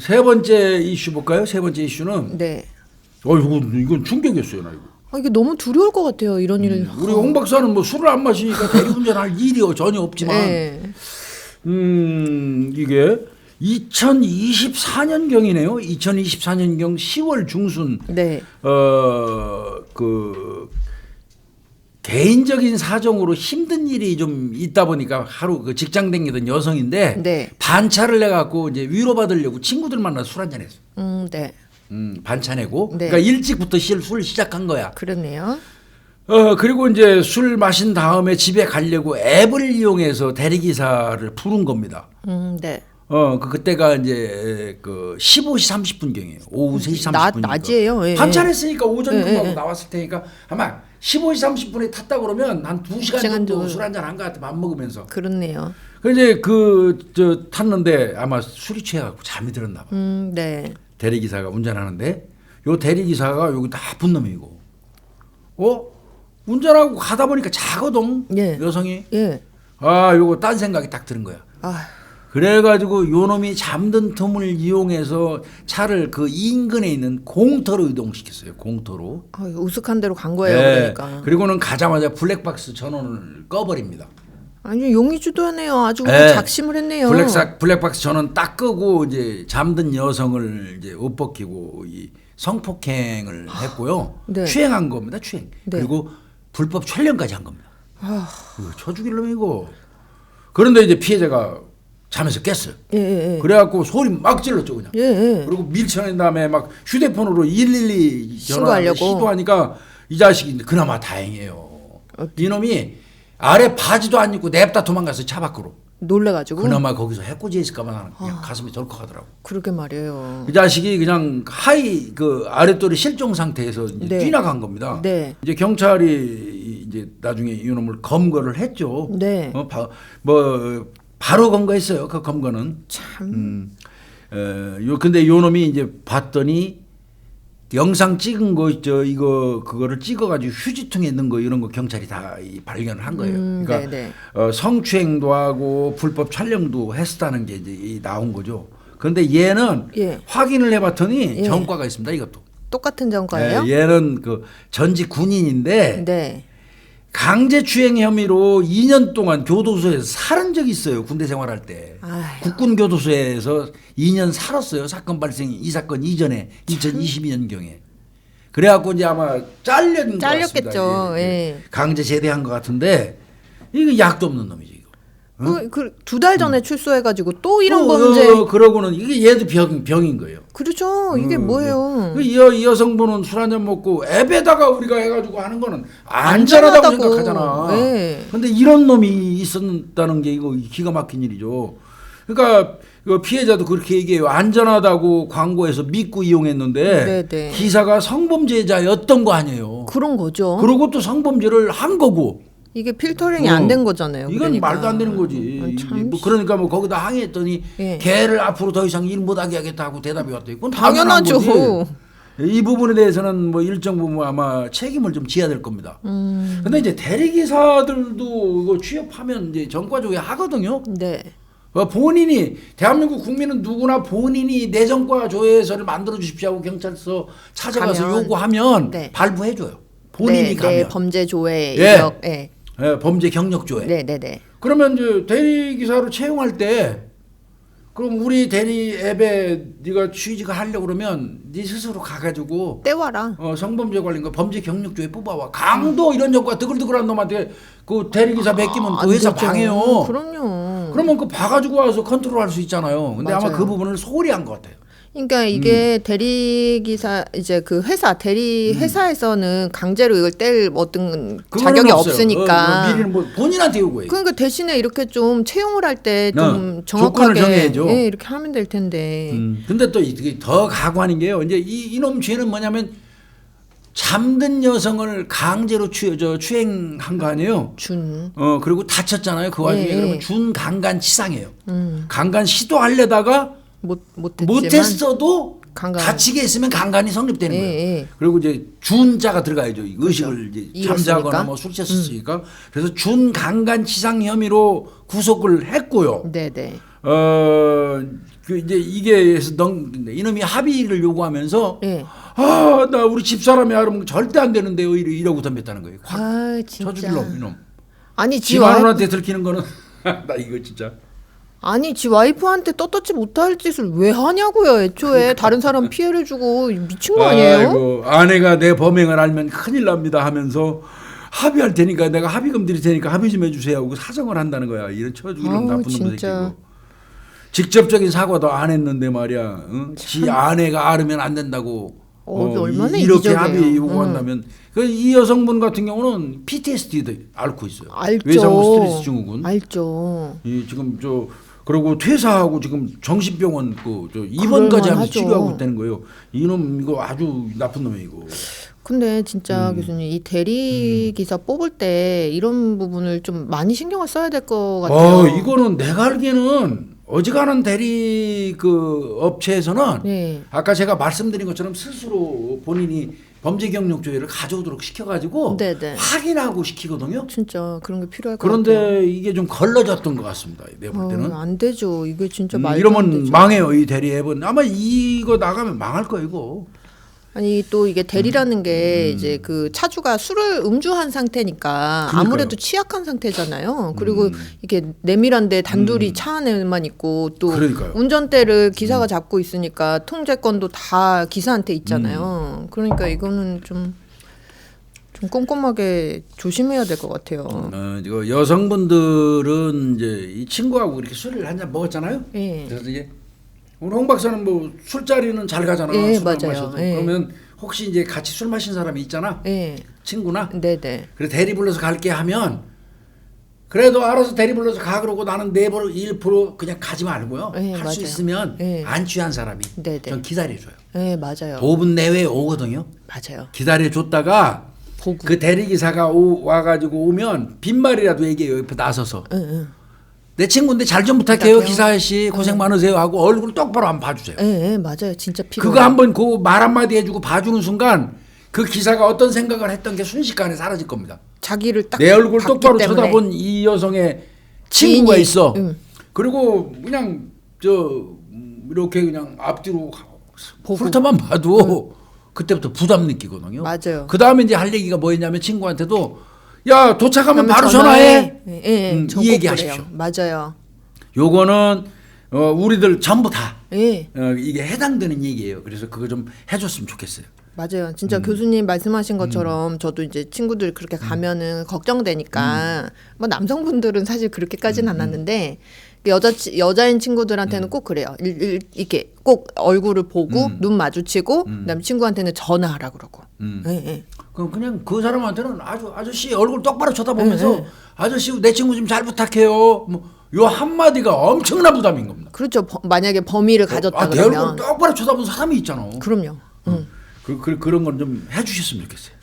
세 번째 이슈 볼까요? 세 번째 이슈는 네. 어 이건 이건 충격이었어요 나 이거. 아, 이게 너무 두려울 것 같아요. 이런 일. 우리 홍 박사는 뭐 술을 안 마시니까 대리운전할 일이 전혀 없지만 네. 음 이게 2024년 경이네요. 2024년경 10월 중순 네. 어그 개인적인 사정으로 힘든 일이 좀 있다 보니까 하루 그 직장 다니던 여성인데 네. 반차를 내 갖고 이제 위로 받으려고 친구들 만나 술 한잔 했어. 음, 네. 음, 반차 내고 네. 그러니까 일찍부터 실- 술 시작한 거야. 그러네요. 어 그리고 이제 술 마신 다음에 집에 가려고 앱을 이용해서 대리기사를 부른 겁니다. 음, 네. 어, 그 그때가 이제 그 15시 30분경이에요. 오후 3시 30분. 낮- 낮이에요. 예, 반찬했으니까 오전 예, 근무하고 예. 나왔을 테니까 아마 15시 30분에 탔다 그러면 한 2시간 시간 정도 정도. 술 한 잔 한 것 같아. 밥 먹으면서. 그렇네요. 그 이제 그저 탔는데 아마 술이 취해 갖고 잠이 들었나 봐. 음, 네. 대리 기사가 운전하는데 요 대리 기사가 여기 나쁜 놈이고. 어? 운전하고 가다 보니까 자거든. 예. 여성이. 예. 아, 요거 딴 생각이 딱 드는 거야. 아, 그래가지고 요놈이 잠든 틈을 이용해서 차를 그 인근에 있는 공터로 이동시켰어요. 공터로. 아, 우스한 대로 간 거예요. 네. 그러니까. 그리고는 가자마자 블랙박스 전원을 꺼버립니다. 아니 용의주도하네요. 아주 네. 작심을 했네요. 블랙사, 블랙박스 전원 딱 끄고 이제 잠든 여성을 이제 옷 벗기고 이 성폭행을 했고요. 네. 추행한 겁니다. 추행. 네. 그리고 불법 촬영까지 한 겁니다. 아, 이거 쳐 죽일 놈이고. 그런데 이제 피해자가 잠에서 깼어요. 예, 예, 예. 그래갖고 소리 막 질렀죠 그냥. 예, 예. 그리고 밀쳐낸 다음에 막 휴대폰으로 112 전화를 신고하려고. 시도하니까 이 자식이 그나마 다행이에요. 어. 이놈이 아래 바지도 안 입고 냅다 도망가서 차 밖으로. 놀래가지고. 그나마 거기서 해코지 있을까봐 나는 그냥 가슴이 덜컥하더라고. 그러게 말이에요. 이 자식이 그냥 하이 그 아랫돌이 실종 상태에서 이제 네. 뛰나간 겁니다. 네. 이제 경찰이 이제 나중에 이놈을 검거를 했죠. 네. 어, 바, 뭐 바로 검거했어요. 그 검거는. 참. 음. 에, 요 근데 요 놈이 이제 봤더니 영상 찍은 거저 이거 그거를 찍어가지고 휴지통에 넣은 거 이런 거 경찰이 다 이, 발견을 한 거예요. 음, 그러니까 네네. 어, 성추행도 하고 불법 촬영도 했다는 게 이제 이 나온 거죠. 그런데 얘는 예. 확인을 해봤더니 예. 전과가 있습니다. 이것도. 똑같은 전과예요? 예, 얘는 그 전직 군인인데 네. 강제추행 혐의로 2년 동안 교도소에서 살은 적이 있어요. 군대 생활할 때. 아휴. 국군 교도소에서 2년 살았어요. 사건 발생 이 사건 이전에 2022년경에. 그래갖고 이제 아마 잘린 것 잘렸겠죠. 같습니다. 예. 강제 제대한 것 같은데 이거 약도 없는 놈이죠. 이거. 그, 그, 두달 전에 출소해가지고 또 이런 어, 범죄. 어, 그러고는 이게 얘도 병, 병인 거예요. 그렇죠. 이게 음, 뭐예요? 이, 여, 이 여성분은 술 한 잔 먹고 앱에다가 우리가 해가지고 하는 거는 안전하다고 안전하다고. 생각하잖아. 네. 근데 이런 놈이 있었다는 게 이거 기가 막힌 일이죠. 그러니까 그 피해자도 그렇게 얘기해요. 안전하다고 광고해서 믿고 이용했는데 네, 네. 기사가 성범죄자였던 거 아니에요. 그런 거죠. 그러고 또 성범죄를 한 거고. 이게 필터링이 안된 거잖아요. 이건 그러니까. 말도 안 되는 거지. 참. 뭐 그러니까 뭐 거기다 항의했더니 예. 걔를 앞으로 더 이상 일 못하게 하겠다 하고 대답이 왔대. 그건 당연하죠. 이 부분에 대해서는 뭐 일정 부분 아마 책임을 좀 져야 될 겁니다. 음, 근데 이제 대리기사들도 이거 취업하면 이제 전과조회 하거든요. 네. 어, 본인이 대한민국 국민은 누구나 본인이 내전과 조회서를 만들어 주십시오 하고 경찰서 찾아가서 가면. 요구하면 네. 발부해 줘요. 본인이 네, 가면 네, 범죄 조회 예. 이력. 예. 예, 범죄 경력 조회. 네, 네, 네. 그러면 이제 대리 기사로 채용할 때 그럼 우리 대리 앱에 네가 취직을 하려고 그러면 네 스스로 가가지고 떼와라. 어, 성범죄 관련 거 범죄 경력조회 뽑아와 강도 이런 적과 드글드글한 놈한테 그 대리 기사 맡기면 안그 회사 되죠. 방해요. 그럼요. 그러면 그 봐가지고 와서 컨트롤할 수 있잖아요. 근데 아마 맞아요. 그 부분을 소홀히 한 것 같아요. 그러니까 이게 음. 대리기사 이제 그 회사 대리 회사에서는 강제로 이걸 뗄 어떤 자격이 없어요. 없으니까. 어, 어, 미리는 뭐 본인한테 요구해. 그러니까 대신에 이렇게 좀 채용을 할 때좀 어, 정확하게. 예, 이렇게 하면 될 텐데. 음. 근데 또 이게 더 가관인 게요. 이제 이 이놈 죄는 뭐냐면 잠든 여성을 강제로 추, 저, 추행한 거 아니에요. 준. 어 그리고 다쳤잖아요. 그 와중에 예. 그러면 준 강간 치상이에요. 음. 강간 시도하려다가 못 못했지만 못했어도 강간. 다치게 했으면 강간이 성립되는 예, 거예요. 예. 그리고 이제 준자가 들어가야죠. 이 의식을 이제 잃었으니까. 잠자거나 뭐 술 취했으니까. 그래서 준 강간 치상 혐의로 구속을 했고요. 네, 네. 어그 이제 이게 넌 이놈이 합의를 요구하면서 예. 아나 우리 집 사람이 알으면 절대 안 되는데요 이러- 이러고 덤볐다는 거예요. 확 아. 놈 이놈. 아니 지 와이프 집안원한테 들키는 거는 나 이거 진짜. 아니 지 와이프한테 떳떳지 못할 짓을 왜 하냐고요 애초에 다른 사람 피해를 주고 미친 거 아니에요? 아이고, 아내가 내 범행을 알면 큰일 납니다 하면서 합의할 테니까 내가 합의금 드릴 테니까 합의 좀 해주세요 하고 사정을 한다는 거야. 이런 아우, 나쁜 놈. 새끼고. 직접적인 사과도 안 했는데 말이야. 응? 지 아내가 알으면 안 된다고. 어, 얼마나 이- 이렇게 이기적이에요. 합의 요구한다면 그이 여성분 같은 경우는 PTSD도 앓고 있어요. 알죠. 외상후 스트레스 증후군. 알죠. 이 지금 저 그리고 퇴사하고 지금 정신병원 그저 입원까지 하면서 하죠. 치료하고 있다는 거예요. 이놈 이거 아주 나쁜 놈이에요 이거. 근데 진짜 음. 교수님 이 대리 기사 뽑을 때 이런 부분을 좀 많이 신경을 써야 될 것 같아요. 어 이거는 내가 알기에는 어지간한 대리 그 업체에서는 네. 아까 제가 말씀드린 것처럼 스스로 본인이 범죄 경력 조회를 가져오도록 시켜가지고 네네. 확인하고 시키거든요. 진짜 그런 게 필요할 것 같아요. 그런데 이게 좀 걸러졌던 것 같습니다. 내가 볼 때는. 어, 안 되죠. 이게 진짜 음, 말도 안 이러면. 망해요 이 대리 앱은 아마 이거 나가면 망할 거예요 이거. 아니 또 이게 대리라는 게 음. 이제 그 차주가 술을 음주한 상태니까 그러니까요. 아무래도 취약한 상태잖아요. 그리고 음. 이게 내밀한데 단둘이 차 안에만 있고 또 그러니까요. 운전대를 기사가 잡고 있으니까 통제권도 다 기사한테 있잖아요. 그러니까 이거는 좀. 좀 꼼꼼하게 조심해야 될 것 같아요. 어, 여성분들은 이제 이 친구하고 이렇게 술을 한 잔 먹었잖아요. 예. 그래서 이제 오늘 홍 박사는 뭐 술자리는 잘 가잖아. 예, 술안 맞아요. 마셔도. 예. 그러면 혹시 이제 같이 술 마신 사람이 있잖아. 예. 친구나. 네네. 그래 대리 불러서 갈게 하면 그래도 알아서 대리 불러서 가 그러고 나는 내버 1% 그냥 가지 말고요. 예, 할 수 맞아요. 있으면 예. 안 취한 사람이 네네. 전 기다려줘요. 예, 맞아요. 5분 내외에 오거든요. 맞아요. 기다려줬다가 보고. 그 대리기사가 오, 와가지고 오면 빈말이라도 얘기해요. 옆에 나서서. 응, 응. 내 친구인데 잘 좀 부탁해요. 부탁해요. 기사 아저씨 고생 많으세요 하고 얼굴 똑바로 한번 봐주세요. 예, 예, 맞아요. 진짜 필요. 그거 한번 그 말 한마디 해주고 봐주는 순간 그 기사가 어떤 생각을 했던 게 순식간에 사라질 겁니다. 자기를 딱 내 얼굴 봤기 똑바로 때문에. 쳐다본 이 여성의 친구가 지인이, 있어. 응. 그리고 그냥 저 음, 이렇게 그냥 앞뒤로 보고. 훑어만 봐도 그때부터 부담 느끼거든요. 맞아요. 그 다음에 이제 할 얘기가 뭐였냐면 친구한테도 야 도착하면 바로 전화해. 예, 예, 음, 전이꼭 얘기 그래요. 하십시오. 맞아요. 요거는 어, 우리들 전부 다 예, 어, 이게 해당되는 얘기예요. 그래서 그거 좀 해줬으면 좋겠어요. 맞아요. 진짜 음. 교수님 말씀하신 것처럼 저도 이제 친구들 그렇게 가면은 걱정되니까 음. 뭐 남성분들은 사실 그렇게까지는 안 왔는데 여자 치- 여자인 음. 친구들한테는 꼭 그래요. 일, 일, 이렇게 꼭 얼굴을 보고 눈 마주치고 그다음 친구한테는 전화하라 그러고. 음. 예, 예. 그럼 그냥 그 사람한테는 아주 아저씨 얼굴 똑바로 쳐다보면서 네, 아저씨 내 친구 좀 잘 부탁해요. 뭐 요 한마디가 엄청난 부담인 겁니다. 그렇죠. 버- 만약에 범위를 가졌다 아, 내 얼굴 그러면 똑바로 쳐다보는 사람이 있잖아. 그럼요. 응. 그, 그, 그런 건 좀 해주셨으면 좋겠어요.